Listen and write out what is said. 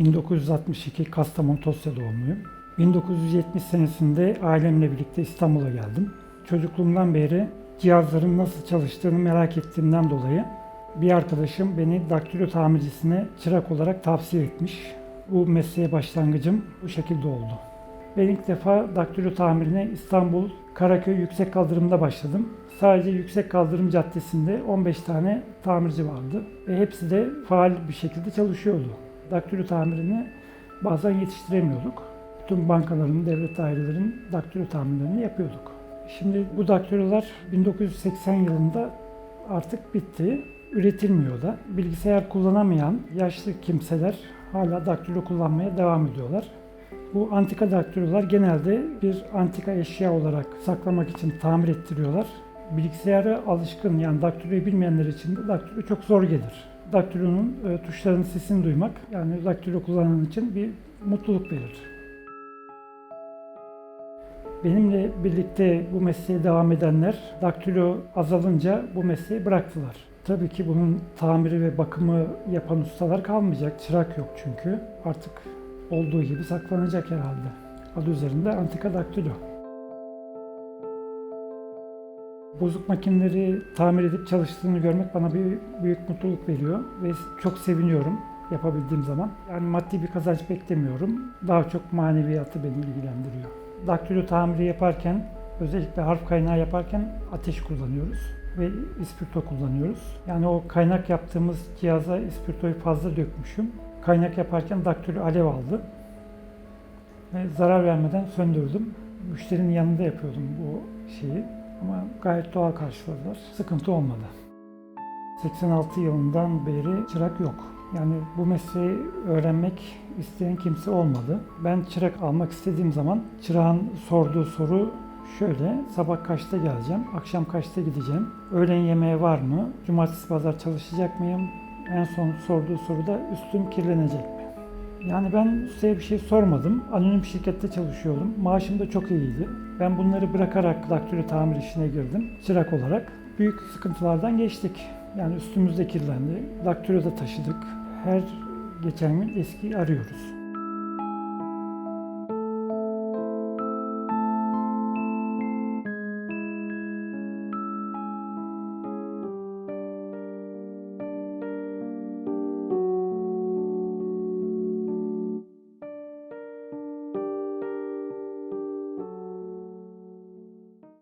1962 Kastamonu Tosya doğumluyum. 1970 senesinde ailemle birlikte İstanbul'a geldim. Çocukluğumdan beri cihazların nasıl çalıştığını merak ettiğimden dolayı bir arkadaşım beni daktilo tamircisine çırak olarak tavsiye etmiş. Bu mesleğe başlangıcım bu şekilde oldu. Ben ilk defa daktilo tamirine İstanbul Karaköy Yüksek Kaldırım'da başladım. Sadece Yüksek Kaldırım Caddesi'nde 15 tane tamirci vardı ve hepsi de faal bir şekilde çalışıyordu. Daktilo tamirini bazen yetiştiremiyorduk. Tüm bankaların, devlet dairelerin daktilo tamirlerini yapıyorduk. Şimdi bu daktilolar 1980 yılında artık bitti. Üretilmiyor da. Bilgisayar kullanamayan yaşlı kimseler hala daktilo kullanmaya devam ediyorlar. Bu antika daktilolar genelde bir antika eşya olarak saklamak için tamir ettiriyorlar. Bilgisayara alışkın yani daktiloyu bilmeyenler için de daktilo çok zor gelir. Daktilonun e, tuşlarının sesini duymak yani daktilo kullanan için bir mutluluk verir. Benimle birlikte bu mesleğe devam edenler daktilo azalınca bu mesleği bıraktılar. Tabii ki bunun tamiri ve bakımı yapan ustalar kalmayacak. Çırak yok çünkü. Artık olduğu gibi saklanacak herhalde. Adı üzerinde antika daktilo. Bozuk makineleri tamir edip çalıştığını görmek bana bir büyük mutluluk veriyor ve çok seviniyorum yapabildiğim zaman. Yani maddi bir kazanç beklemiyorum. Daha çok maneviyatı beni ilgilendiriyor. Daktilo tamiri yaparken özellikle harf kaynağı yaparken ateş kullanıyoruz ve ispirto kullanıyoruz. Yani o kaynak yaptığımız cihaza ispirtoyu fazla dökmüşüm. Kaynak yaparken daktilo alev aldı ve zarar vermeden söndürdüm. Müşterinin yanında yapıyordum bu şeyi ama gayet doğal karşıladılar. Sıkıntı olmadı. 86 yılından beri çırak yok. Yani bu mesleği öğrenmek isteyen kimse olmadı. Ben çırak almak istediğim zaman çırağın sorduğu soru şöyle. Sabah kaçta geleceğim? Akşam kaçta gideceğim? Öğlen yemeği var mı? Cumartesi pazar çalışacak mıyım? En son sorduğu soruda üstüm kirlenecek mi? Yani ben size bir şey sormadım. Anonim şirkette çalışıyordum. Maaşım da çok iyiydi. Ben bunları bırakarak daktilo tamir işine girdim. Çırak olarak. Büyük sıkıntılardan geçtik. Yani üstümüzde kirlendi. Daktiloda taşıdık. Her geçen gün eski arıyoruz.